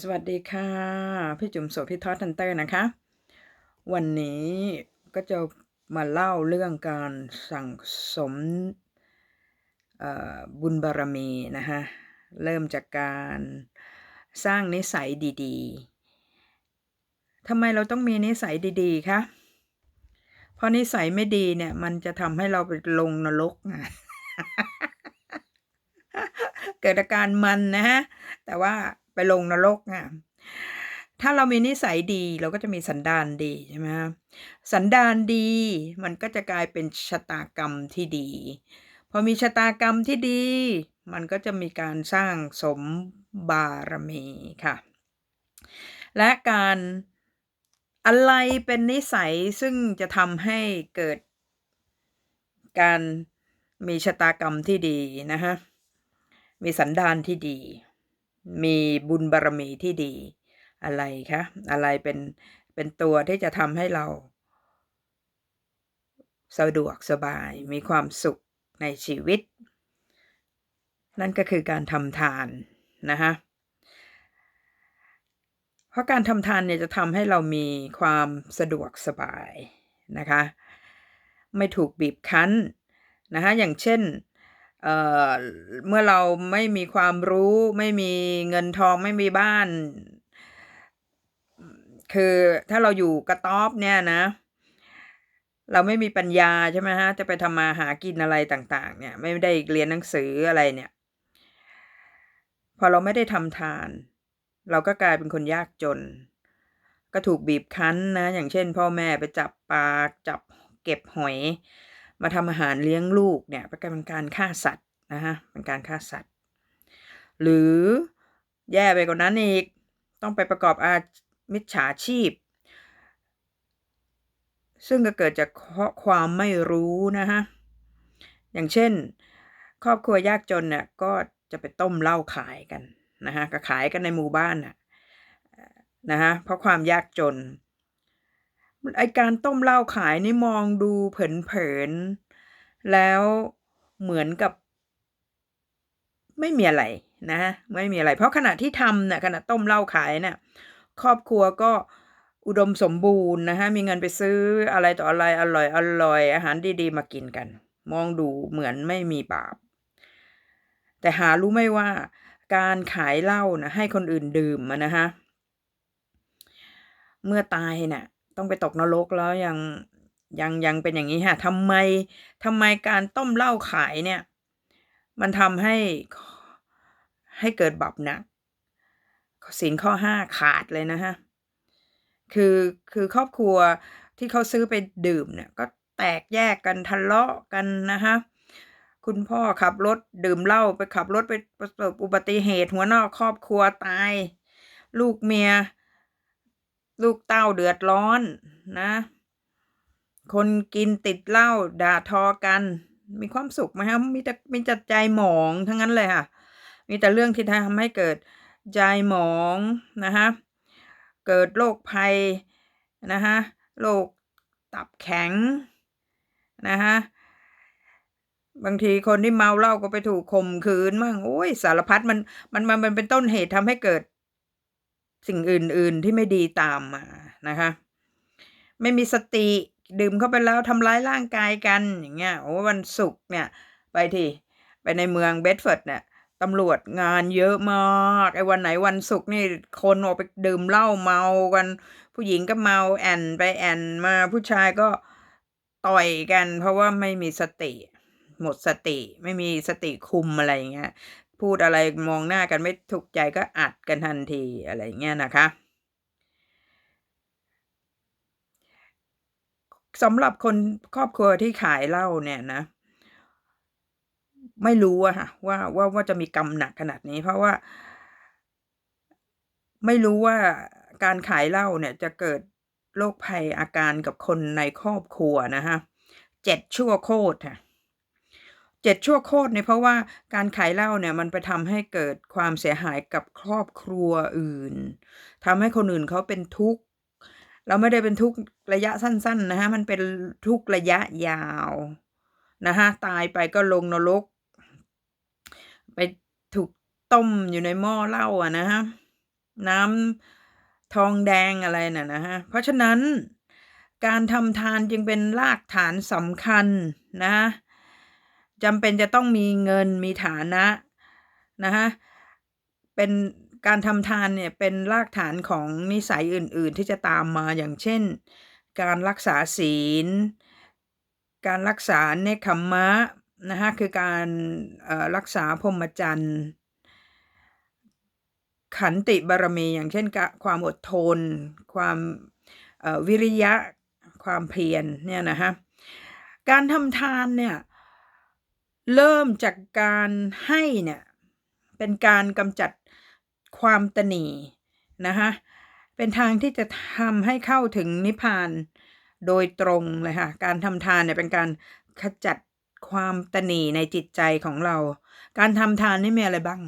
สวัสดีค่ะ พี่จุ๋มโสภิทอทันเตอร์นะคะ วันนี้ก็จะมาเล่าเรื่องการสั่งสมบุญบารมีนะคะเริ่มจากการสร้างนิสัยดีๆทำไมเราต้องมีนิสัยดี ๆคะเพราะนิสัยไม่ดีเนี่ย มันจะทำให้เราไปลงนรกอะ เกิดอาการมันนะฮะแต่ว่าไปลงนรกอะถ้าเรามีนิสัยดีเราก็จะมีสันดานดีใช่ไหมคะสันดานดีมันก็จะกลายเป็นชะตากรรมที่ดี พอมีชะตากรรมที่ดี มันก็จะมีการสร้างสมบารมีค่ะ และการอะไรเป็นนิสัยซึ่งจะทำให้เกิดการมีชะตากรรมที่ดีนะคะ มีสันดานที่ดี มีบุญบารมีที่ดี อะไรคะอะไรเป็นเป็นตัวที่จะทำให้เราสะดวกสบายมีความสุขในชีวิต นั่นก็คือการทำทานนะคะเพราะการทำทานเนี่ยจะทำให้เรามีความสะดวกสบายนะคะ ไม่ถูกบีบคั้นนะคะอย่างเช่น เอ่อเมื่อเราไม่มีความรู้ไม่มีเงินทองไม่มีบ้าน คือถ้าเราอยู่กระต๊อบเนี่ยนะ เราไม่มีปัญญาใช่ไหมฮะจะไปทำมาหากินอะไรต่าง ๆ เนี่ย ไม่ได้เรียนหนังสืออะไรเนี่ย พอเราไม่ได้ทำทาน เราก็กลายเป็นคนยากจน ก็ถูกบีบคั้นนะ อย่างเช่น พ่อแม่ไปจับปลาจับเก็บหอย มาทำอาหารเลี้ยงลูกเนี่ยเป็นการฆ่าสัตว์นะฮะเป็นการฆ่าสัตว์ หรือแย่ไปกว่านั้นอีกต้องไปประกอบอามิจฉาชีพ ซึ่งก็เกิดจากความไม่รู้นะฮะอย่างเช่น ครอบครัวยากจนเนี่ยก็จะไปต้มเหล้าขายกันนะฮะก็ขายกันในหมู่บ้านน่ะนะฮะเพราะความยากจน ไอการต้มเหล้าขายนี่มองดูเผินๆ แล้วเหมือนกับ ไม่มีอะไรนะไม่มีอะไร เพราะขณะที่ทำเนี่ยขณะต้มเหล้าขายเนี่ยครอบครัวก็อุดมสมบูรณ์นะคะมีเงินไปซื้ออะไรต่ออะไรอร่อยอร่อยอาหารดีๆ มากินกัน มองดูเหมือนไม่มีบาป แต่หารู้ไหมว่าการขายเหล้านะให้คนอื่นดื่มนะฮะเมื่อตายเนะ่ย ต้องไปตกนรกแล้วยังยังยังเป็นอย่างนี้ฮะทำไมทำไมการต้มเหล้าขายเนี่ย มันทำให้ให้เกิดบาปหนักสินข้อห้าขาดเลยนะฮะ คือคือครอบครัวที่เขาซื้อไปดื่มเนี่ย ก็แตกแยกกันทะเลาะกันนะคะคุณพ่อขับรถดื่มเหล้าไปขับรถไปประสบอุบัติเหตุหัวนอกครอบครัวตาย ลูกเมีย ลูกเต้าเดือดร้อนนะ คนกินติดเหล้าด่าทอกัน มีความสุขไหมครับมีแต่มีจัดใจหมองทั้งนั้นเลยค่ะ มีแต่เรื่องที่ทำให้เกิดใจหมองนะคะเกิดโรคภัยนะคะโรคตับแข็งนะคะบางทีคนที่เมาเหล้าก็ไปถูกข่มขืนมั่งโอ้ยสารพัดมันมันมันเป็นต้นเหตุทำให้เกิด สิ่งอื่น ๆ ที่ไม่ดีตามมานะคะ ไม่มีสติดื่มเข้าไปแล้วทำร้ายร่างกายกันอย่างเงี้ยโอ้วันศุกร์เนี่ย ไปที่ไปในเมืองเบดฟอร์ดเนี่ยตำรวจงานเยอะมากไอ้วันไหนวันศุกร์นี่คนออกไปดื่มเหล้าเมากัน ผู้หญิงก็เมาแอนไปแอนมาผู้ชายก็ต่อยกัน เพราะว่าไม่มีสติ หมดสติไม่มีสติคุมอะไรเงี้ย พูดอะไรมองหน้ากันไม่ถูกใจก็อัดกันทันทีอะไรเงี้ยนะคะสำหรับคนครอบครัวที่ขายเหล้าเนี่ยนะ ไม่รู้อะค่ะว่าว่าว่าจะมีกรรมหนักขนาดนี้ เพราะว่า ไม่รู้ว่าการขายเหล้าเนี่ยจะเกิดโรคภัยอาการกับคนในครอบครัวนะคะเจ็ดชั่วโคตรค่ะ เจ็ดชั่วโคตรเนี่ยเพราะว่าการขายเหล้าเนี่ยมันไปทำให้เกิดความเสียหายกับครอบครัวอื่นทำให้คนอื่นเขาเป็นทุกข์เราไม่ได้เป็นทุกข์ระยะสั้น ๆ นะคะมันเป็นทุกข์ระยะยาวนะคะตายไปก็ลงนรก ไปถูกต้มอยู่ในหม้อเหล้าอะนะฮะน้ำทองแดงอะไรน่ะนะฮะเพราะฉะนั้นการทำทานจึงเป็นรากฐานสำคัญนะ จำเป็นจะต้องมีเงินมีฐานะนะฮะเป็นการทำทานเนี่ยเป็นรากฐานของนิสัยอื่น ๆ ที่จะตามมาอย่างเช่น การรักษาศีล การรักษาเนคขมมะนะคะคือการรักษาพรหมจรรย์ขันติบารมีอย่างเช่นความอดทน ความวิริยะความเพียรเนี่ยนะฮะการทำทานเนี่ย เริ่มจากการให้เนี่ยเป็นการกำจัดความตนีนะคะเป็นทางที่จะทำให้เข้าถึงนิพพานโดยตรงเลยค่ะการทำทานเนี่ยเป็นการขจัดความตนีในจิตใจของเรา การทำทานนี่มีอะไรบ้าง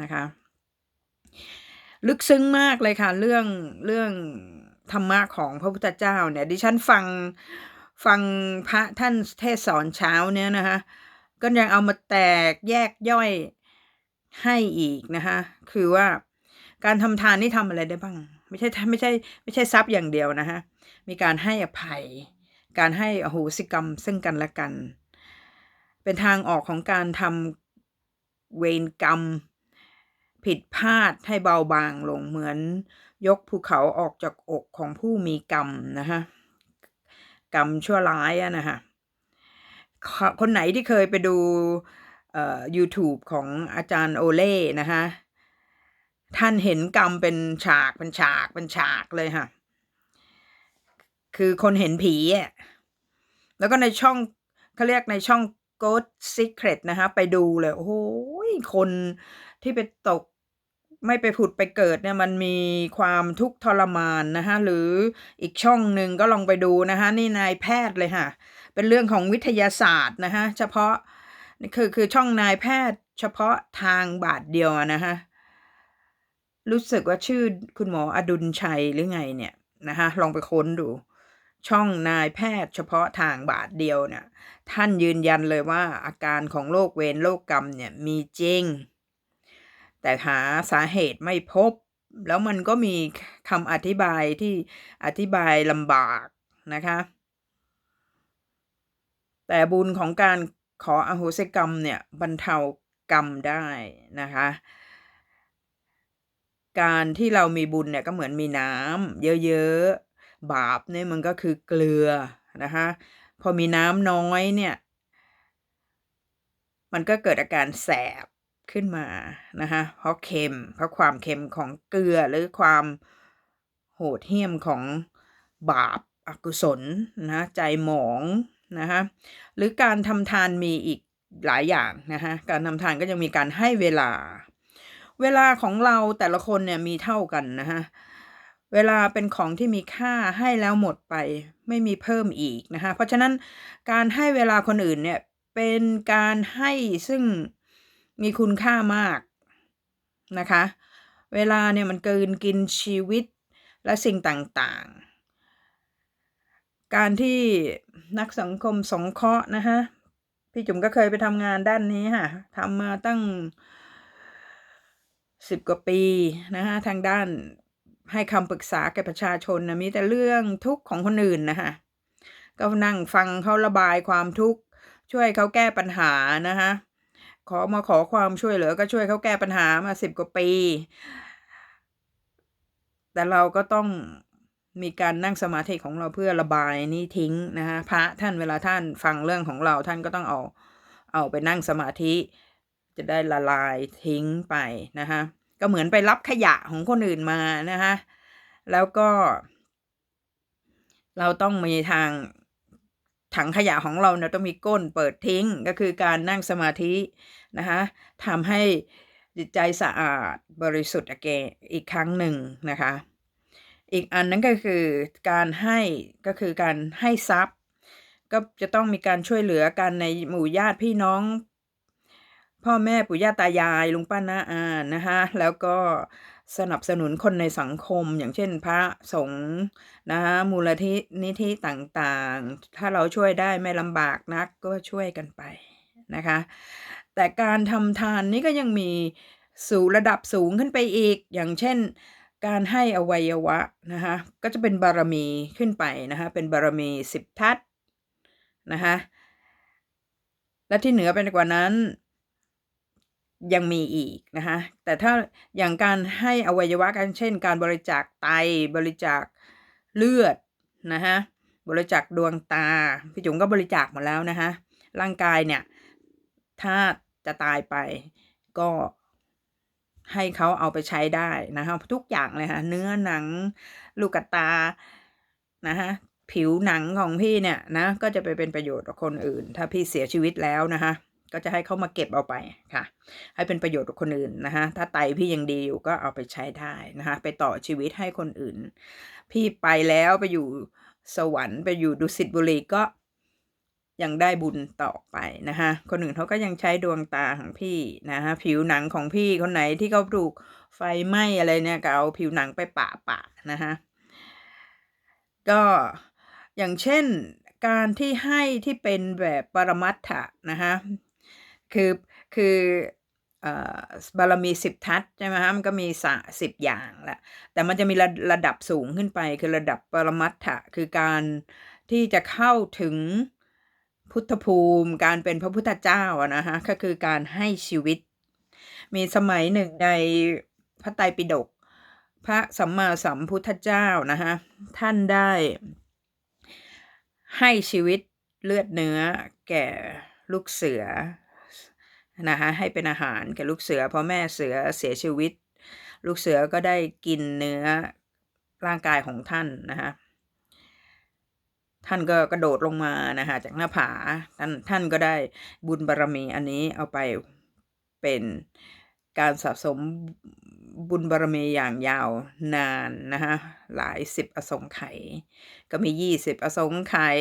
นะคะ ลึกซึ้งมากเลยค่ะ เรื่องเรื่องธรรมะของพระพุทธเจ้าเนี่ย ดิฉันฟังฟังพระท่านเทศสอนเช้าเนี่ยนะคะ ก็ยังเอามาแตกแยกย่อยให้อีกนะคะคือว่าการทำทานนี่ทำอะไรได้บ้าง ไม่ใช่ไม่ใช่ไม่ใช่ทรัพย์อย่างเดียวนะคะมีการให้อภัย การให้อโหสิกรรมซึ่งกันและกัน เป็นทางออกของการทำเวรกรรม ผิดพลาดให้เบาบางลงเหมือนยกภูเขาออกจากอกของผู้มีกรรมนะคะกรรมชั่วร้ายอะนะคะ คนไหนที่เคยไปดูเอ่อ YouTube ของอาจารย์โอเล่นะคะท่านเห็นกรรมเป็นฉากเป็นฉากเป็นฉากเลยค่ะ คือคนเห็นผีอะแล้วก็ในช่องเขาเรียกในช่อง Ghost Secret นะคะ ไปดูเลย โอ้โหคนที่ไปตก ไม่ไปผุดไปเกิดเนี่ยมันมีความทุกข์ทรมานนะคะหรืออีกช่องหนึ่งก็ลองไปดูนะคะนี่นายแพทย์เลยค่ะ เป็นเรื่องของวิทยาศาสตร์นะคะเฉพาะคือคือช่องนายแพทย์ เฉพาะทางบาทเดียวนะคะรู้สึกว่าชื่อคุณหมออดุลชัยหรือไงเนี่ยนะคะลองไปค้นดู ช่องนายแพทย์เฉพาะทางบาทเดียวเนี่ยท่านยืนยันเลยว่าอาการของโรคเวรโรคกรรมเนี่ยมีจริง แต่หาสาเหตุไม่พบ แล้วมันก็มีคำอธิบายที่อธิบายลำบากนะคะ แต่บุญของการขออโหสิกรรมเนี่ยบรรเทากรรมได้นะคะ การที่เรามีบุญเนี่ยก็เหมือนมีน้ำเยอะๆ บาปเนี่ยมันก็คือเกลือนะคะพอมีน้ำน้อยเนี่ย มันก็เกิดอาการแสบ ขึ้นมานะคะเพราะเค็มเพราะความเค็มของเกลือหรือความโหดเหี้ยมของบาปอกุศลนะใจหมองนะคะหรือการทำทานมีอีกหลายอย่างนะคะการทำทานก็ยังมีการให้เวลา เวลาของเราแต่ละคนเนี่ยมีเท่ากันนะคะเวลาเป็นของที่มีค่าให้แล้วหมดไปไม่มีเพิ่มอีกนะคะเพราะฉะนั้นการให้เวลาคนอื่นเนี่ยเป็นการให้ซึ่ง มีคุณค่ามากนะคะ เวลาเนี่ยมันเกินกินชีวิตและสิ่งต่างๆ การที่นักสังคมสงเคราะห์นะคะพี่จุ๋มก็เคยไปทำงานด้านนี้ค่ะทำมาตั้งสิบกว่าปีนะคะทางด้านให้คำปรึกษาแก่ประชาชนนะมีแต่เรื่องทุกข์ของคนอื่นนะคะก็นั่งฟังเขาระบายความทุกข์ ช่วยเขาแก้ปัญหานะคะ ขอมาขอความช่วยเหลือก็ช่วยเขาแก้ปัญหามาสิบกว่าปี แต่เราก็ต้องมีการนั่งสมาธิของเราเพื่อระบายนี่ทิ้งนะคะพระท่านเวลาท่านฟังเรื่องของเราท่านก็ต้องเอาเอาไปนั่งสมาธิ จะได้ละลายทิ้งไปนะคะก็เหมือนไปรับขยะของคนอื่นมานะคะแล้วก็ เราต้องมีทาง ถังขยะของเราเนี่ยต้องมีก้นเปิดทิ้งก็คือการนั่งสมาธินะคะทำให้จิตใจสะอาดบริสุทธิ์อเกอีกครั้งหนึ่งนะคะ อีกอันนั้นก็คือการให้ก็คือการให้ทรัพย์ ก็จะต้องมีการช่วยเหลือกันในหมู่ญาติพี่น้อง พ่อแม่ปู่ย่าตายายลุงป้าน้าอานะคะแล้วก็ สนับสนุนคนในสังคม อย่างเช่นพระสงฆ์นะคะมูลนิธิต่างๆ ถ้าเราช่วยได้ไม่ลำบากนักก็ช่วยกันไปนะคะ แต่การทำทานนี้ก็ยังมีสู่ระดับสูงขึ้นไปอีก อย่างเช่นการให้อวัยวะนะคะก็จะเป็นบารมีขึ้นไปนะคะเป็นบารมีสิบทัศนะคะและที่เหนือไปกว่านั้น ยังมีอีกนะคะแต่ถ้าอย่างการให้อวัยวะกันเช่น การบริจาคไตบริจาคเลือดนะคะบริจาคดวงตาพี่จุ๋มก็บริจาคหมดแล้วนะคะร่างกายเนี่ยถ้าจะตายไปก็ให้เขาเอาไปใช้ได้นะคะทุกอย่างเลยค่ะเนื้อหนังลูกตานะคะผิวหนังของพี่เนี่ยนะก็จะไปเป็นประโยชน์กับคนอื่น ถ้าพี่เสียชีวิตแล้วนะคะ ก็จะให้เขามาเก็บเอาไปค่ะ ให้เป็นประโยชน์กับคนอื่นนะคะถ้าไตพี่ยังดีอยู่ก็เอาไปใช้ได้นะคะไปต่อชีวิตให้คนอื่น พี่ไปแล้วไปอยู่สวรรค์ไปอยู่ดุสิตบุรีก็ยังได้บุญต่อไปนะคะคนอื่นเขาก็ยังใช้ดวงตาของพี่นะคะผิวหนังของพี่คนไหนที่เขาถูกไฟไหม้อะไรเนี่ยก็เอาผิวหนังไปปะปะนะคะก็อย่างเช่นการที่ให้ที่เป็นแบบปรมัตถะนะคะ คือคือบารมีสิบทัศใช่ไหมฮะมันก็มีสสิบอย่างแหละแต่มันจะมีระระดับสูงขึ้นไป คือระดับปรมัตถะคือการที่จะเข้าถึงพุทธภูมิ การเป็นพระพุทธเจ้าอะนะฮะก็คือการให้ชีวิต มีสมัยหนึ่งในพระไตรปิฎกพระสัมมาสัมพุทธเจ้านะฮะท่านได้ ให้ชีวิตเลือดเนื้อแก่ลูกเสือ นะคะให้เป็นอาหารแก่ลูกเสือเพอแม่เสือเสียชีวิต ลูกเสือก็ได้กินเนื้อร่างกายของท่านนะคะท่านก็กระโดดลงมานะคะจากหน้าผาท่านท่านก็ได้บุญบารรมีอันนี้เอาไปเป็นการสะสมบุญบารรมีอย่างยาวนานนะคะหลายสิบอสงไขยก็มียี่สิบอสงไขย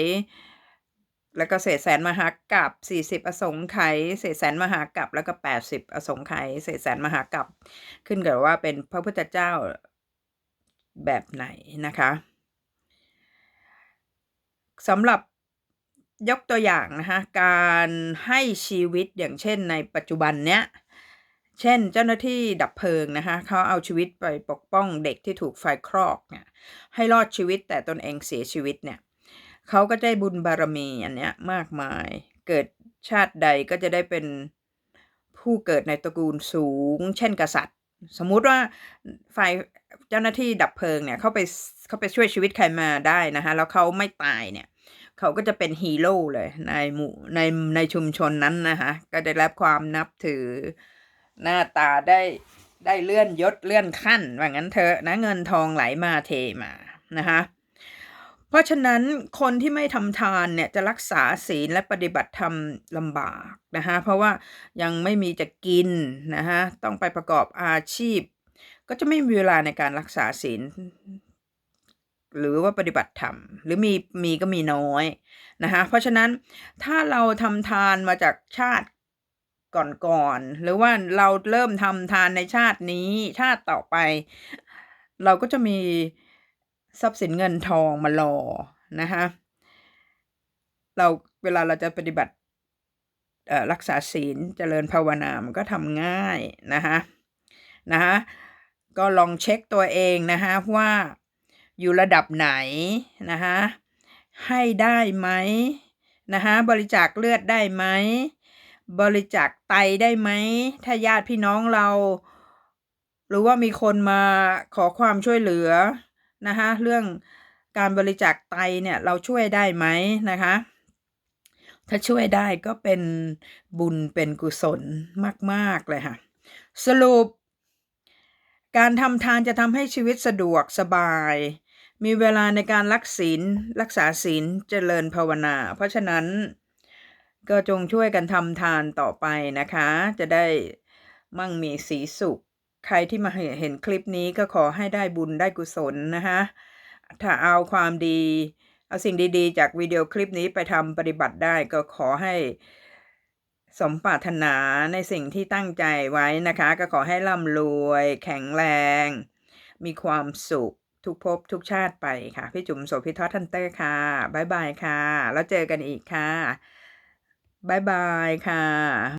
แล้วก็เศษแสนมหากับสี่สิบอสงไขยเศษแสนมหากับแล้วก็แปดสิบอสงไขยเศษแสนมหากับ ขึ้นกับว่าเป็นพระพุทธเจ้าแบบไหนนะคะสำหรับยกตัวอย่างนะคะการให้ชีวิตอย่างเช่นในปัจจุบันเนี้ยเช่นเจ้าหน้าที่ดับเพลิงนะคะเขาเอาชีวิตไปปกป้องเด็กที่ถูกไฟคลอกเนี่ยให้รอดชีวิตแต่ตนเองเสียชีวิตเนี่ย เขาก็ได้บุญบารมีอันเนี้ยมากมาย เกิดชาติใดก็จะได้เป็นผู้เกิดในตระกูลสูง เช่นกษัตริย์ สมมุติว่าฝ่ายเจ้าหน้าที่ดับเพลิงเนี่ยเขาไปเขาไปช่วยชีวิตใครมาได้นะคะแล้วเขาไม่ตายเนี่ยเขาก็จะเป็นฮีโร่เลยในหมู่ในในชุมชนนั้นนะคะก็ได้รับความนับถือหน้าตาได้ได้เลื่อนยศเลื่อนขั้นว่างั้นเถอะนะเงินทองไหลมาเทมานะคะ เพราะฉะนั้นคนที่ไม่ทำทานเนี่ยจะรักษาศีลและปฏิบัติธรรมลำบากนะคะเพราะว่ายังไม่มีจะกินนะคะต้องไปประกอบอาชีพ ก็จะไม่มีเวลาในการรักษาศีล หรือว่าปฏิบัติธรรม หรือมีมีก็มีน้อยนะคะเพราะฉะนั้นถ้าเราทำทานมาจากชาติก่อนๆหรือว่าเราเริ่มทำทานในชาตินี้ชาติต่อไป เราก็จะมี ทรัพย์สินเงินทองมารอนะคะเราเวลาเราจะปฏิบัติรักษาศีลเจริญภาวนา มันก็ทำง่ายนะคะนะคะก็ลองเช็คตัวเองนะคะว่าอยู่ระดับไหนนะคะให้ได้ไหมนะคะบริจาคเลือดได้ไหม บริจาคไตได้ไหม ถ้าญาติพี่น้องเรา หรือว่ามีคนมาขอความช่วยเหลือ นะคะเรื่องการบริจาคไตเนี่ยเราช่วยได้ไหมนะคะ ถ้าช่วยได้ก็เป็นบุญเป็นกุศลมาก ๆ เลยค่ะ สรุป การทำทานจะทำให้ชีวิตสะดวกสบาย มีเวลาในการรักศีลรักษาศีลเจริญภาวนา เพราะฉะนั้นก็จงช่วยกันทำทานต่อไปนะคะ จะได้มั่งมีสีสุข ใครที่มาเห็นคลิปนี้ก็ขอให้ได้บุญได้กุศลนะคะถ้าเอาความดี เอาสิ่งดีๆ จากวิดีโอคลิปนี้ไปทำปฏิบัติได้ก็ขอให้สมปรารถนาในสิ่งที่ตั้งใจไว้นะคะ ก็ขอให้ร่ำรวย แข็งแรง มีความสุขทุกภพทุกชาติไปค่ะ พี่จุ๋มโสภิทอทันเตอร์ค่ะบ๊ายบายค่ะ แล้วเจอกันอีกค่ะบายบายค่ะ